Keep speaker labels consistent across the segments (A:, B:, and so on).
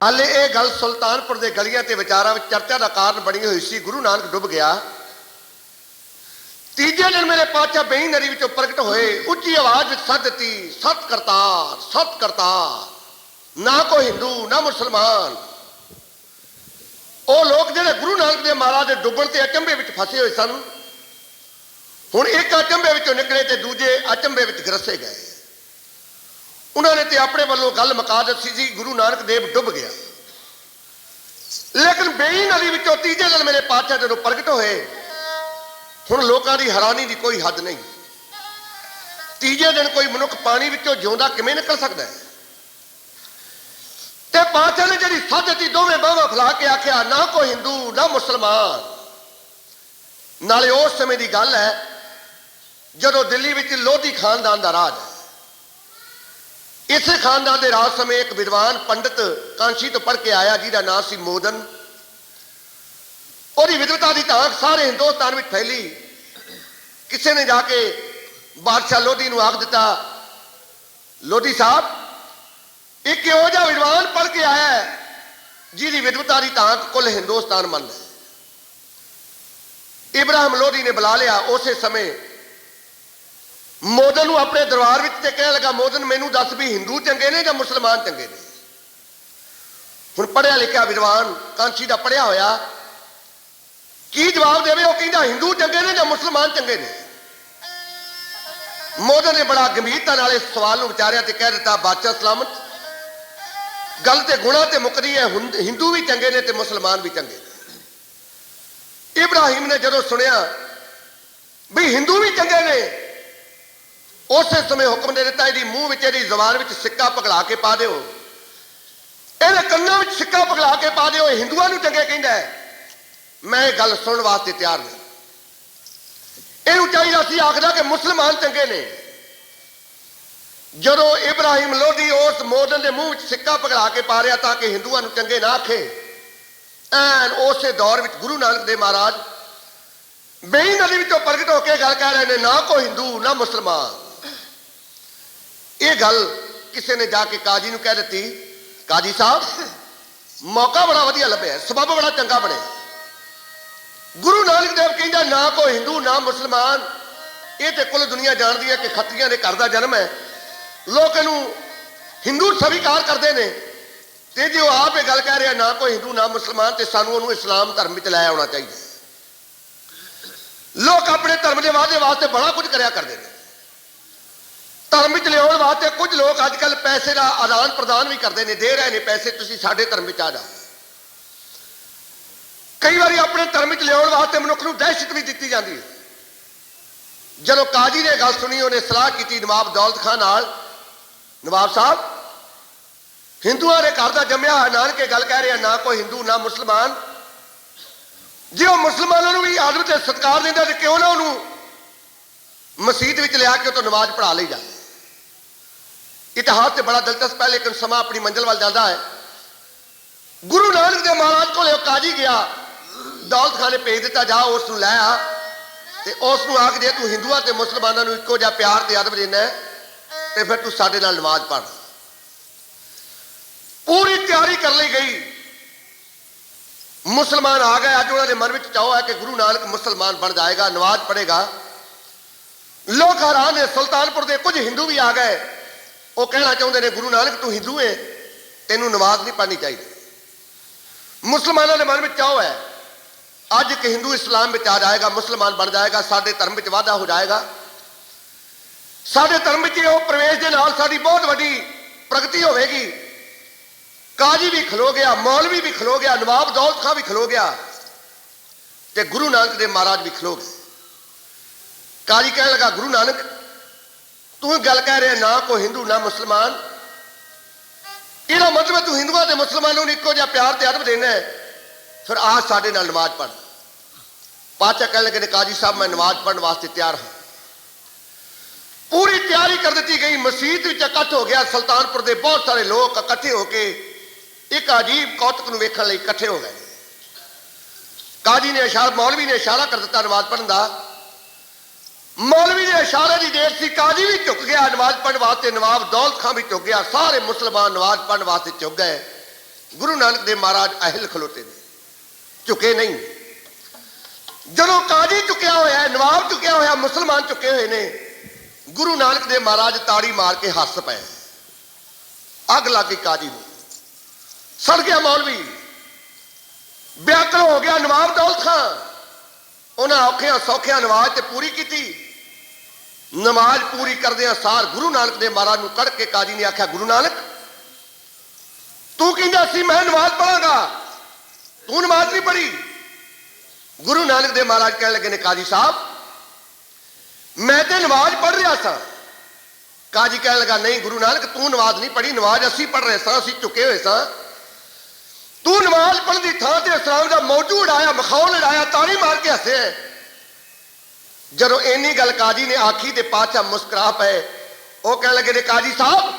A: ਹਾਲੇ ਇਹ ਗੱਲ ਸੁਲਤਾਨਪੁਰ ਦੇ ਗਲੀਆਂ ਤੇ ਵਿਚਾਰਾਂ ਵਿੱਚ ਚਰਚਾ ਦਾ ਕਾਰਨ ਬਣੀ ਹੋਈ ਸੀ, ਗੁਰੂ ਨਾਨਕ ਡੁੱਬ ਗਿਆ। ਤੀਜੇ ਦਿਨ ਮੇਰੇ ਪਾਤਸ਼ਾਹ ਬੇਈ ਨਰੀ ਵਿੱਚੋਂ ਪ੍ਰਗਟ ਹੋਏ, ਉੱਚੀ ਆਵਾਜ਼ ਵਿੱਚ ਸੱਦ ਦਿੱਤੀ, ਸਤ ਕਰਤਾਰ ਸਤ ਕਰਤਾਰ, ਨਾ ਕੋਈ ਹਿੰਦੂ, ਨਾ ਮੁਸਲਮਾਨ। ਉਹ ਲੋਕ ਜਿਹੜੇ ਗੁਰੂ ਨਾਨਕ ਦੇ ਮਹਾਰਾਜ ਦੇ ਡੁੱਬਣ ਤੇ ਅਚੰਭੇ ਵਿੱਚ ਫਸੇ ਹੋਏ ਸਨ, ਹੁਣ ਇੱਕ ਅਚੰਭੇ ਵਿੱਚੋਂ ਨਿਕਲੇ ਤੇ ਦੂਜੇ ਅਚੰਭੇ ਵਿੱਚ ਗਰਸੇ ਗਏ। ਉਹਨਾਂ ਨੇ ਤੇ ਆਪਣੇ ਵੱਲੋਂ ਗੱਲ ਮੁਕਾ ਦਿੱਤੀ ਸੀ, ਗੁਰੂ ਨਾਨਕ ਦੇਵ ਡੁੱਬ ਗਿਆ। ਲੇਕਿਨ ਬੇਈ ਨਦੀ ਵਿੱਚੋਂ ਤੀਜੇ ਦਿਨ ਮੇਰੇ ਪਾਤਸ਼ਾਹ ਜਦੋਂ ਪ੍ਰਗਟ ਹੋਏ, ਹੁਣ ਲੋਕਾਂ ਦੀ ਹੈਰਾਨੀ ਦੀ ਕੋਈ ਹੱਦ ਨਹੀਂ। ਤੀਜੇ ਦਿਨ ਕੋਈ ਮਨੁੱਖ ਪਾਣੀ ਵਿੱਚੋਂ ਜਿਉਂਦਾ ਕਿਵੇਂ ਨਿਕਲ ਸਕਦਾ ਹੈ? ਤੇ ਪਾਤਸ਼ਾਹ ਨੇ ਜਿਹੜੀ ਸੱਦ ਦਿੱਤੀ, ਦੋਵੇਂ ਬਾਹਾਂ ਫਲਾ ਕੇ ਆਖਿਆ, ਨਾ ਕੋਈ ਹਿੰਦੂ, ਨਾ ਮੁਸਲਮਾਨ। ਨਾਲੇ ਉਸ ਸਮੇਂ ਦੀ ਗੱਲ ਹੈ, ਜਦੋਂ ਦਿੱਲੀ ਵਿੱਚ ਲੋਧੀ ਖਾਨਦਾਨ ਦਾ ਰਾਜ ਹੈ। ਇਸੇ ਖਾਨਦਾਨ ਦੇ ਰਾਜ ਸਮੇਂ ਇੱਕ ਵਿਦਵਾਨ ਪੰਡਿਤ ਕਾਂਸ਼ੀ ਤੋਂ ਪੜ੍ਹ ਕੇ ਆਇਆ, ਜਿਹਦਾ ਨਾਮ ਸੀ ਮੋਦਨ। ਉਹਦੀ ਵਿਦਵਤਾ ਦੀ ਧਾਕ ਸਾਰੇ ਹਿੰਦੁਸਤਾਨ ਵਿੱਚ ਫੈਲੀ। ਕਿਸੇ ਨੇ ਜਾ ਕੇ ਬਾਦਸ਼ਾਹ ਲੋਧੀ ਨੂੰ ਆਖ ਦਿੱਤਾ, ਲੋਧੀ ਸਾਹਿਬ, ਇੱਕ ਇਹੋ ਜਿਹਾ ਵਿਦਵਾਨ ਪੜ੍ਹ ਕੇ ਆਇਆ ਹੈ, ਜਿਹਦੀ ਵਿਦਵਤਾ ਦੀ ਧਾਕ ਕੁੱਲ ਹਿੰਦੁਸਤਾਨ ਮੰਨਦਾ ਹੈ। ਇਬਰਾਹਿਮ ਲੋਧੀ ਨੇ ਬੁਲਾ ਲਿਆ। ਉਸੇ ਸਮੇਂ ਮੋਦਨ ਨੂੰ ਆਪਣੇ ਦਰਬਾਰ ਵਿੱਚ ਤੇ ਕਹਿਣ ਲੱਗਾ, ਮੋਦਨ, ਮੈਨੂੰ ਦੱਸ ਵੀ ਹਿੰਦੂ ਚੰਗੇ ਨੇ ਜਾਂ ਮੁਸਲਮਾਨ ਚੰਗੇ ਨੇ? ਹੁਣ ਪੜਿਆ ਲਿਖਿਆ ਵਿਦਵਾਨ ਕਾਂਸ਼ੀ ਦਾ ਪੜਿਆ ਹੋਇਆ, ਕੀ ਜਵਾਬ ਦੇਵੇ? ਉਹ ਕਹਿੰਦਾ, ਹਿੰਦੂ ਚੰਗੇ ਨੇ ਜਾਂ ਮੁਸਲਮਾਨ ਚੰਗੇ ਨੇ? ਮੋਦਨ ਨੇ ਬੜਾ ਗੰਭੀਰਤਾ ਨਾਲ ਇਸ ਸਵਾਲ ਨੂੰ ਵਿਚਾਰਿਆ ਤੇ ਕਹਿ ਦਿੱਤਾ, ਬਾਦਸ਼ਾਹ ਸਲਾਮਤ। ਗੱਲ ਤੇ ਗੁਣਾ ਤੇ ਮੁਕਦੀ ਹੈ, ਹੁੰ- ਹਿੰਦੂ ਵੀ ਚੰਗੇ ਨੇ ਤੇ ਮੁਸਲਮਾਨ ਵੀ ਚੰਗੇ ਨੇ। ਇਬਰਾਹਿਮ ਨੇ ਜਦੋਂ ਸੁਣਿਆ ਵੀ ਹਿੰਦੂ ਵੀ ਚੰਗੇ ਨੇ ਉਸੇ ਸਮੇਂ ਹੁਕਮ ਦੇ ਦਿੱਤਾ, ਇਹਦੀ ਮੂੰਹ ਵਿੱਚ, ਇਹਦੀ ਜ਼ਬਾਨ ਵਿੱਚ ਸਿੱਕਾ ਪਗਲਾ ਕੇ ਪਾ ਦਿਓ। ਇਹਦੇ ਕੰਨਾਂ ਵਿੱਚ ਸਿੱਕਾ ਪਗਲਾ ਕੇ ਪਾ ਦਿਓ ਹਿੰਦੂਆਂ ਨੂੰ ਚੰਗੇ ਕਹਿੰਦਾ ਮੈਂ ਇਹ ਗੱਲ ਸੁਣਨ ਵਾਸਤੇ ਤਿਆਰ ਨਹੀਂ। ਇਹਨੂੰ ਚਾਹੀਦਾ ਸੀ, ਆਖਦਾ ਕਿ ਮੁਸਲਮਾਨ ਚੰਗੇ ਨੇ। ਜਦੋਂ ਇਬਰਾਹਿਮ ਲੋਧੀ ਉਸ ਮੋਦਨ ਦੇ ਮੂੰਹ ਵਿੱਚ ਸਿੱਕਾ ਪਗਲਾ ਕੇ ਪਾ ਰਿਹਾ ਤਾਂ ਕਿ ਹਿੰਦੂਆਂ ਨੂੰ ਚੰਗੇ ਨਾ ਆਖੇ। ਐਨ ਉਸੇ ਦੌਰ ਵਿੱਚ ਗੁਰੂ ਨਾਨਕ ਦੇਵ ਮਹਾਰਾਜ ਬੇਈ ਨਦੀ ਵਿੱਚੋਂ ਪ੍ਰਗਟ ਹੋ ਕੇ ਗੱਲ ਕਹਿ ਰਹੇ ਨੇ, ਨਾ ਕੋਈ ਹਿੰਦੂ, ਨਾ ਮੁਸਲਮਾਨ। ਇਹ ਗੱਲ ਕਿਸੇ ਨੇ ਜਾ ਕੇ ਕਾਜੀ ਨੂੰ ਕਹਿ ਦਿੱਤੀ, ਕਾਜੀ ਸਾਹਿਬ, ਮੌਕਾ ਬੜਾ ਵਧੀਆ ਲੱਭਿਆ, ਸਬਬ ਬੜਾ ਚੰਗਾ ਬਣਿਆ। ਗੁਰੂ ਨਾਨਕ ਦੇਵ ਕਹਿੰਦਾ, ਨਾ ਕੋਈ ਹਿੰਦੂ, ਨਾ ਮੁਸਲਮਾਨ, ਇਹ ਤੇ ਕੁੱਲ ਦੁਨੀਆ ਜਾਣਦੀ ਹੈ ਕਿ ਖੱਤਰੀਆਂ ਦੇ ਘਰ ਦਾ ਜਨਮ ਹੈ। ਲੋਕ ਇਹਨੂੰ ਹਿੰਦੂ ਸਵੀਕਾਰ ਕਰਦੇ ਨੇ। ਤੇ ਜੇ ਉਹ ਆਪ ਇਹ ਗੱਲ ਕਹਿ ਰਿਹਾ, ਨਾ ਕੋਈ ਹਿੰਦੂ, ਨਾ ਮੁਸਲਮਾਨ, ਤੇ ਸਾਨੂੰ ਉਹਨੂੰ ਇਸਲਾਮ ਧਰਮ ਵਿੱਚ ਲੈ ਆਉਣਾ ਚਾਹੀਦਾ। ਲੋਕ ਆਪਣੇ ਧਰਮ ਦੇ ਵਾਅਦੇ ਵਾਸਤੇ ਬੜਾ ਕੁਝ ਕਰਿਆ ਕਰਦੇ ਨੇ। ਧਰਮ ਵਿੱਚ ਲਿਆਉਣ ਵਾਸਤੇ ਕੁਝ ਲੋਕ ਅੱਜ ਕੱਲ ਪੈਸੇ ਦਾ ਆਦਾਨ ਪ੍ਰਦਾਨ ਵੀ ਕਰਦੇ ਨੇ, ਦੇ ਰਹੇ ਨੇ ਪੈਸੇ, ਤੁਸੀਂ ਸਾਡੇ ਧਰਮ ਵਿੱਚ ਆ ਜਾਓ। ਕਈ ਵਾਰੀ ਆਪਣੇ ਧਰਮ ਵਿੱਚ ਲਿਆਉਣ ਵਾਸਤੇ ਮਨੁੱਖ ਨੂੰ ਦਹਿਸ਼ਤ ਵੀ ਦਿੱਤੀ ਜਾਂਦੀ ਹੈ। ਜਦੋਂ ਕਾਜੀ ਨੇ ਗੱਲ ਸੁਣੀ, ਉਹਨੇ ਸਲਾਹ ਕੀਤੀ ਨਵਾਬ ਦੌਲਤ ਖਾਨ ਨਾਲ। ਨਵਾਬ ਸਾਹਿਬ, ਹਿੰਦੂਆਂ ਦੇ ਘਰ ਦਾ ਜੰਮਿਆ ਹੋਇਆ ਨਾਨਕੇ ਗੱਲ ਕਹਿ ਰਿਹਾ, ਨਾ ਕੋਈ ਹਿੰਦੂ, ਨਾ ਮੁਸਲਮਾਨ। ਜੇ ਉਹ ਮੁਸਲਮਾਨਾਂ ਨੂੰ ਵੀ ਆਦਰ ਤੇ ਸਤਿਕਾਰ ਦਿੰਦਾ, ਤੇ ਕਿਉਂ ਨਾ ਉਹਨੂੰ ਮਸਜਿਦ ਵਿੱਚ ਲਿਆ ਕੇ ਉਹ ਤੋਂ ਨਮਾਜ਼ ਪੜ੍ਹਾ ਲਈ ਜਾ ਇਤਿਹਾਸ ਤੇ ਬੜਾ ਦਿਲਚਸਪ ਹੈ ਲੇਕਿਨ ਸਮਾਂ ਆਪਣੀ ਮੰਜ਼ਿਲ ਵੱਲ ਜਾਂਦਾ ਹੈ ਗੁਰੂ ਨਾਨਕ ਦੇ ਮਹਾਰਾਜ ਕੋਲੇ ਉਹ ਕਾਜੀ ਗਿਆ ਦੌਲਤ ਖਾਨ ਨੇ ਭੇਜ ਦਿੱਤਾ ਜਾ ਉਸ ਨੂੰ ਲੈ ਆ ਤੇ ਉਸ ਨੂੰ ਆਖ ਦੇ ਤੂੰ ਹਿੰਦੂਆਂ ਤੇ ਮੁਸਲਮਾਨਾਂ ਨੂੰ ਇੱਕੋ ਜਿਹਾ ਪਿਆਰ ਤੇ ਅਦਬ ਦੇਣਾ ਹੈ, ਤੇ ਫਿਰ ਤੂੰ ਸਾਡੇ ਨਾਲ ਨਮਾਜ਼ ਪੜ੍ਹ ਪੂਰੀ ਤਿਆਰੀ ਕਰ ਲਈ ਗਈ ਮੁਸਲਮਾਨ ਆ ਗਏ ਅੱਜ ਉਹਨਾਂ ਦੇ ਮਨ ਵਿੱਚ ਚਾਹ ਹੈ ਕਿ ਗੁਰੂ ਨਾਨਕ ਮੁਸਲਮਾਨ ਬਣ ਜਾਏਗਾ ਨਮਾਜ਼ ਪੜ੍ਹੇਗਾ ਲੋਕ ਹੈਰਾਨ ਨੇ ਸੁਲਤਾਨਪੁਰ ਦੇ ਕੁਝ ਹਿੰਦੂ ਵੀ ਆ ਗਏ ਉਹ ਕਹਿਣਾ ਚਾਹੁੰਦੇ ਨੇ, ਗੁਰੂ ਨਾਨਕ ਤੂੰ ਹਿੰਦੂ ਹੈ ਤੈਨੂੰ ਨਮਾਜ਼ ਨਹੀਂ ਪੜ੍ਹਨੀ ਚਾਹੀਦੀ। ਮੁਸਲਮਾਨਾਂ ਦੇ ਮਨ ਵਿੱਚ ਚਾਹ ਹੈ ਅੱਜ ਇੱਕ ਹਿੰਦੂ ਇਸਲਾਮ ਵਿੱਚ ਆ ਜਾਏਗਾ, ਮੁਸਲਮਾਨ ਬਣ ਜਾਏਗਾ, ਸਾਡੇ ਧਰਮ ਵਿੱਚ ਵਾਧਾ ਹੋ ਜਾਏਗਾ। ਸਾਡੇ ਧਰਮ ਵਿੱਚ ਉਹ ਪ੍ਰਵੇਸ਼ ਦੇ ਨਾਲ ਸਾਡੀ ਬਹੁਤ ਵੱਡੀ ਪ੍ਰਗਤੀ ਹੋਵੇਗੀ। ਕਾਜੀ ਵੀ ਖਲੋ ਗਿਆ, ਮੌਲਵੀ ਵੀ ਖਲੋ ਗਿਆ, ਨਵਾਬ ਦੌਲਤ ਖਾਂ ਵੀ ਖਲੋ ਗਿਆ ਤੇ ਗੁਰੂ ਨਾਨਕ ਦੇ ਮਹਾਰਾਜ ਵੀ ਖਲੋ ਗਏ। ਕਾਜੀ ਕਹਿਣ ਲੱਗਾ, ਗੁਰੂ ਨਾਨਕ ਤੂੰ ਗੱਲ ਕਹਿ ਰਿਹਾ, ਨਾ ਕੋਈ ਹਿੰਦੂ, ਨਾ ਮੁਸਲਮਾਨ। ਇਹਦਾ ਮਤਲਬ ਤੂੰ ਹਿੰਦੂਆਂ ਤੇ ਮੁਸਲਮਾਨਾਂ ਨੂੰ ਇੱਕੋ ਜਿਹਾ ਪਿਆਰ ਤੇ ਅਦਬ ਦੇਣਾ ਹੈ। ਫਿਰ ਆਹ ਸਾਡੇ ਨਾਲ ਨਮਾਜ਼ ਪੜ੍ਹ। ਪਾਚਾ ਕਹਿਣ ਲੱਗੇ ਨੇ, ਕਾਜੀ ਸਾਹਿਬ, ਮੈਂ ਨਮਾਜ਼ ਪੜ੍ਹਨ ਵਾਸਤੇ ਤਿਆਰ ਹਾਂ। ਪੂਰੀ ਤਿਆਰੀ ਕਰ ਦਿੱਤੀ ਗਈ, ਮਸਜਿਦ ਵਿੱਚ ਇਕੱਠ ਹੋ ਗਿਆ, ਸੁਲਤਾਨਪੁਰ ਦੇ ਬਹੁਤ ਸਾਰੇ ਲੋਕ ਇਕੱਠੇ ਹੋ ਕੇ ਇੱਕ ਅਜੀਬ ਕੌਤਕ ਨੂੰ ਵੇਖਣ ਲਈ ਇਕੱਠੇ ਹੋ ਗਏ। ਕਾਜੀ ਨੇ ਇਸ਼ਾਰਾ, ਮੌਲਵੀ ਨੇ ਇਸ਼ਾਰਾ ਕਰ ਦਿੱਤਾ ਨਮਾਜ਼ ਪੜ੍ਹਨ ਦਾ। ਮੌਲਵੀ ਦੇ ਇਸ਼ਾਰੇ ਦੀ ਦੇਰ ਸੀ, ਕਾਜੀ ਵੀ ਝੁਕ ਗਿਆ, ਨਵਾਜ਼ ਪੜ੍ਹਨ ਵਾਸਤੇ ਨਵਾਬ ਦੌਲਤ ਖਾਂ ਵੀ ਝੁਕ ਗਿਆ, ਸਾਰੇ ਮੁਸਲਮਾਨ ਨਵਾਜ਼ ਪੜ੍ਹਨ ਵਾਸਤੇ ਝੁਕ ਗਏ। ਗੁਰੂ ਨਾਨਕ ਦੇਵ ਮਹਾਰਾਜ ਅਹਿਲ ਖਲੋਤੇ ਨੇ। ਝੁਕੇ ਨਹੀਂ। ਜਦੋਂ ਕਾਜੀ ਚੁੱਕਿਆ ਹੋਇਆ ਹੈ ਨਵਾਬ ਚੁੱਕਿਆ ਹੋਇਆ, ਮੁਸਲਮਾਨ ਚੁੱਕੇ ਹੋਏ ਨੇ, ਗੁਰੂ ਨਾਨਕ ਦੇਵ ਮਹਾਰਾਜ ਤਾੜੀ ਮਾਰ ਕੇ ਹੱਸ ਪਏ। ਅੱਗ ਲੱਗ ਗਈ ਕਾਜੀ ਨੂੰ। ਸੜ ਗਿਆ ਮੌਲਵੀ। ਵਿਆਕਲ ਹੋ ਗਿਆ ਨਵਾਬ ਦੌਲਤ ਖਾਨ। ਉਹਨਾਂ ਔਖਿਆਂ ਸੌਖਿਆਂ ਨਵਾਜ਼ ਤੇ ਪੂਰੀ ਕੀਤੀ। ਨਮਾਜ਼ ਪੂਰੀ ਕਰਦਿਆਂ ਸਾਰ ਗੁਰੂ ਨਾਨਕ ਦੇ ਮਹਾਰਾਜ ਨੂੰ ਕੱਢ ਕੇ ਕਾਜੀ ਨੇ ਆਖਿਆ ਗੁਰੂ ਨਾਨਕ ਤੂੰ ਕਹਿੰਦਾ ਸੀ ਮੈਂ ਨਮਾਜ਼ ਪੜਾਂਗਾ ਤੂੰ ਨਮਾਜ਼ ਨਹੀਂ ਪੜ੍ਹੀ ਗੁਰੂ ਨਾਨਕ ਦੇ ਮਹਾਰਾਜ ਕਹਿਣ ਲੱਗੇ ਨੇ ਕਾਜੀ ਸਾਹਿਬ ਮੈਂ ਤੇ ਨਮਾਜ਼ ਪੜ੍ਹ ਰਿਹਾ ਸਾਂ ਕਾਜੀ ਕਹਿਣ ਲੱਗਾ ਨਹੀਂ ਗੁਰੂ ਨਾਨਕ ਤੂੰ ਨਮਾਜ਼ ਨਹੀਂ ਪੜ੍ਹੀ ਨਮਾਜ਼ ਅਸੀਂ ਪੜ੍ਹ ਰਹੇ ਸਾਂ ਅਸੀਂ ਝੁਕੇ ਹੋਏ ਸਾਂ ਤੂੰ ਨਮਾਜ਼ ਪੜ੍ਹਨ ਦੀ ਥਾਂ ਤੇ ਇਸਲਾਮ ਦਾ ਮੌਜੂ ਉਡਾਇਆ ਮਖੌਲ ਉਡਾਇਆ ਤਾੜੀ ਮਾਰ ਕੇ ਹੱਸਿਆ ਜਦੋਂ ਇੰਨੀ ਗੱਲ ਕਾਜੀ ਨੇ ਆਖੀ ਤੇ ਪਾਤਸ਼ਾਹ ਮੁਸਕਰਾ ਪਏ। ਉਹ ਕਹਿਣ ਲੱਗੇ ਨੇ ਕਾਜੀ ਸਾਹਿਬ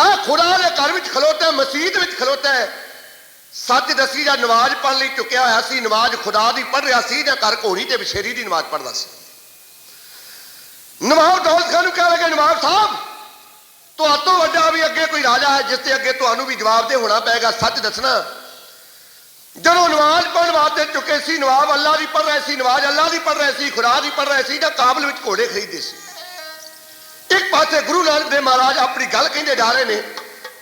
A: ਆ ਖੁਦਾ ਦੇ ਘਰ ਵਿੱਚ ਖਲੋਤਾ ਹੈ, ਮਸਜਿਦ ਵਿੱਚ ਖਲੋਤਾ ਹੈ। ਸੱਚ ਦੱਸੀ ਜਾਂ ਨਮਾਜ਼ ਪੜ੍ਹਨ ਲਈ ਚੁੱਕਿਆ ਹੋਇਆ ਸੀ ਨਮਾਜ਼ ਖੁਦਾ ਦੀ ਪੜ੍ਹ ਰਿਹਾ ਸੀ ਜਾਂ ਘਰ ਘੋੜੀ ਤੇ ਬਸ਼ੇਰੀ ਦੀ ਨਮਾਜ਼ ਪੜ੍ਹਦਾ ਸੀ? ਨਵਾਬ ਦੌਲਤ ਖਾਨ ਨੂੰ ਕਹਿਣ ਲੱਗੇ ਨਵਾਬ ਸਾਹਿਬ ਤੁਹਾਤੋਂ ਵੱਡਾ ਵੀ ਅੱਗੇ ਕੋਈ ਰਾਜਾ ਹੈ ਜਿਸ ਤੇ ਅੱਗੇ ਤੁਹਾਨੂੰ ਵੀ ਜਵਾਬ ਦੇ ਹੋਣਾ ਪਏਗਾ ਸੱਚ ਦੱਸਣਾ। ਜਦੋਂ ਨਵਾਜ਼ ਪੜ੍ਹਨ ਵਾਸਤੇ ਚੁੱਕੇ ਸੀ ਨਵਾਬ ਅੱਲਾ ਦੀ ਪੜ੍ਹ ਰਹੇ ਸੀ, ਨਵਾਜ਼ ਅੱਲਾ ਦੀ ਪੜ੍ਹ ਰਹੇ ਸੀ, ਖੁਦਾ ਦੀ ਪੜ੍ਹ ਰਹੇ ਸੀ, ਤਾਂ ਕਾਬਲ ਵਿੱਚ ਘੋੜੇ ਖਰੀਦੇ ਸੀ। ਇੱਕ ਪਾਸੇ ਗੁਰੂ ਨਾਨਕ ਦੇਵ ਮਹਾਰਾਜ ਆਪਣੀ ਗੱਲ ਕਹਿੰਦੇ ਜਾ ਰਹੇ ਨੇ,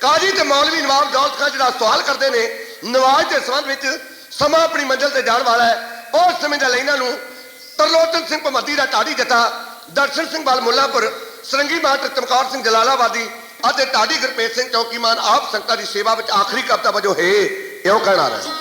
A: ਕਾਜੀ ਤੇ ਮੌਲਵੀ ਨਵਾਬ ਦੌਲਤ ਖਾਨ ਜਿਹੜਾ ਸਵਾਲ ਕਰਦੇ ਨੇ, ਨਵਾਜ਼ ਦੇ ਸੰਬੰਧ ਵਿੱਚ ਸਮਾਂ ਆਪਣੀ ਮੰਜ਼ਿਲ ਤੇ ਜਾਣ ਵਾਲਾ ਹੈ। ਉਸ ਸਮੇਂ ਦਾ ਇਹਨਾਂ ਨੂੰ ਤਰਲੋਚਨ ਸਿੰਘ ਭਮੱਦੀ ਦਾ ਢਾਡੀ ਜਥਾ ਦਰਸ਼ਨ ਸਿੰਘ ਬਾਲ ਮੁੱਲਾਪੁਰ, ਸਰੰਗੀ ਮਾਸਟਰ ਚਮਕੌਰ ਸਿੰਘ ਜਲਾਲਾਬਾਦੀ ਅਤੇ ਢਾਡੀ ਗੁਰਪ੍ਰੀਤ ਸਿੰਘ ਚੌਕੀਮਾਨ ਆਪ ਸੰਗਤਾਂ ਦੀ ਸੇਵਾ ਵਿੱਚ ਆਖਰੀ ਕਵਿਤਾ ਵਜੋਂ ਹੈ ਇਉਂ ਕਹਿਣਾ ਰਿਹਾ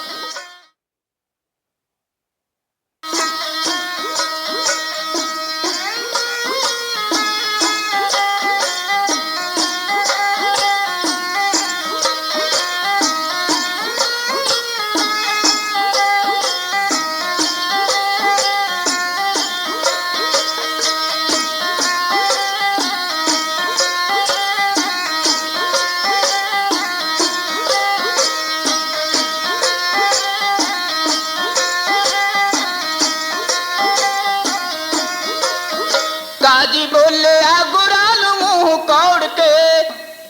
B: ਕਾਜੀ ਬੋਲਿਆ ਗੁਰਾਂ ਨੂੰ ਮੂੰਹ ਕੌੜ ਕੇ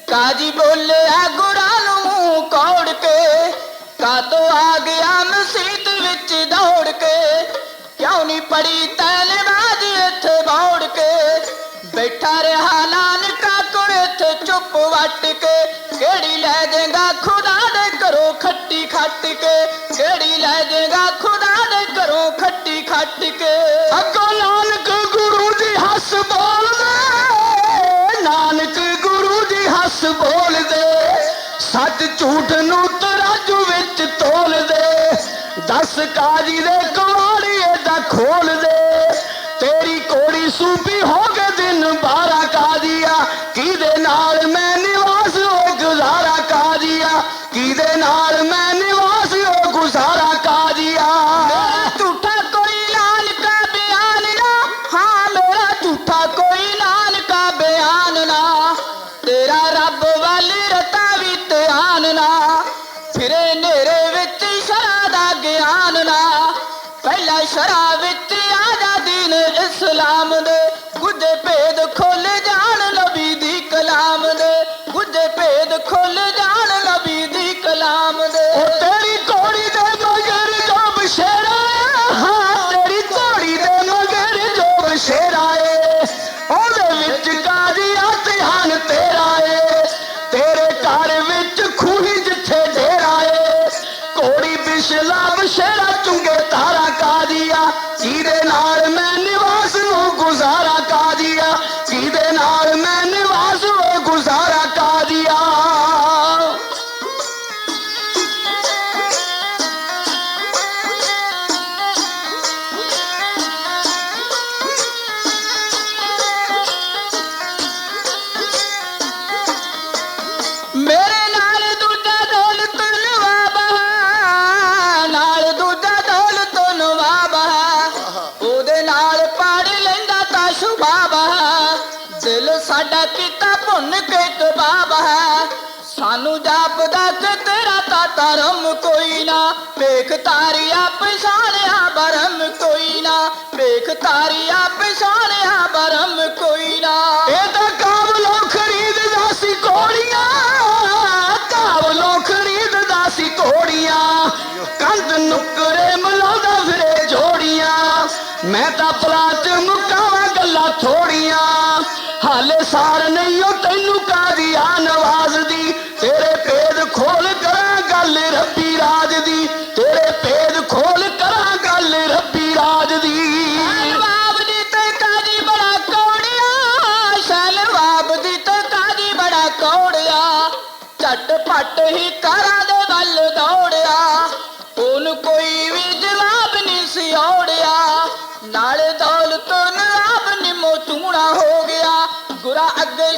B: ਕਾਜੀ ਬੋਲਿਆ ਗੁਰਾਂ ਨੂੰ ਮੂੰਹ ਕੌੜ ਕੇ ਕਾਤੋਂ ਆ ਗਿਆ ਮਸੀਤ ਵਿੱਚ ਦੌੜ ਕੇ ਕਿਉਂ ਨਹੀਂ ਪੜੀ ਤੈਨਵਾਜ ਇੱਥੇ ਬੌੜ ਕੇ ਬੈਠਾ ਰਿਹਾ ਨਾਨਕਾ ਕੋਲ ਇੱਥੇ ਚੁੱਪ ਵੱਟ ਕੇ ਕਿਹੜੀ ਲੈ ਜਾਏਗਾ ਖੁਦਾ ਦੇ ਘਰੋਂ ਖੱਟੀ ਖੱਟ ਕੇ ਕਿਹੜੀ ਲੈ ਜਾਏਗਾ ਜੀ ਬੋਲਦੇ ਸੱਚ ਝੂਠ ਨੂੰ ਤਰਾਜੂ ਵਿੱਚ ਤੋਲਦੇ ਦਸ ਕਾਜੀ ਦੇ ਕਵਾੜੀਏ ਦਾ ਖੋਲਦੇ Shut up. ਸਾਡਾ ਕੀਤਾ ਭੁੰਨ ਕੇ ਕਬਾਬ ਹੈ। ਸਾਨੂੰ ਜਾਪਦਾ ਕਿ ਤੇਰਾ ਤਾਂ ਧਰਮ ਕੋਈ ਨਾ। ਵੇਖ ਤਾਰਿਆ ਪਛਾਣਿਆ ਬਰਮ ਕੋਈ ਨਾ। ਵੇਖ ਤਾਰਿਆ ਪਛਾਣਿਆ ਬਰਮ ਕੋਈ ਨਾ। ਇਹ ਤਾਂ ਕਾਬਲੋਂ ਖਰੀਦਦਾ ਸੀ ਕੋੜੀਆਂ ਕਾਬਲੋਂ ਖਰੀਦਦਾ ਸੀ ਕੋੜੀਆਂ ਕੰਦ ਨੁਕਰੇ ਦਾ ਫਿਰੇ ਜੋੜੀਆਂ ਮੈਂ ਤਾਂ ਪਲਾਟ ਮੁਕਾਵਾਂ ਗੱਲਾਂ ਥੋੜੀਆਂ। ਸਾਰ ਨਹੀਂ ਉਹ ਤੈਨੂੰ ਕਾਦੀ ਨਵਾਜ਼ ਦੀ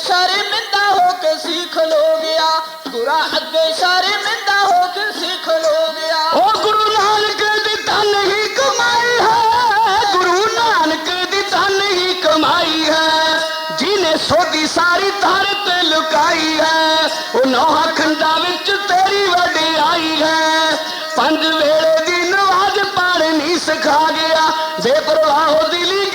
C: ਸ਼ਰਮਿੰਦਾ ਹੋ ਕੇ ਸਿੱਖ ਲੋ ਗਿਆ। ਗੁਰਾ ਅੱਗੇ ਸ਼ਰਮਿੰਦਾ ਹੋ ਕੇ ਸਿੱਖ ਲੋ ਗਿਆ।
B: ਉਹ ਗੁਰੂ ਨਾਨਕ ਦੀ ਧਨ ਹੀ ਕਮਾਈ ਹੈ। ਗੁਰੂ ਨਾਨਕ ਦੀ ਧਨ ਹੀ ਕਮਾਈ ਹੈ। ਜਿਨੇ ਸੋਦੀ ਸਾਰੀ ਧਰ ਤੇ ਲੁਕਾਈ ਹੈ। ਉਹ ਨੌਹਾਂ ਖੰਡਾਂ ਵਿੱਚ ਤੇਰੀ ਵਡਿਆਈ ਹੈ। ਪੰਜ ਵੇਲੇ ਦੀ ਨਵਾਜ਼ ਪੜ੍ਹਨੀ ਸਿਖਾ ਗਿਆ। ਬੇਪਰਵਾਹ ਦਿਲੀ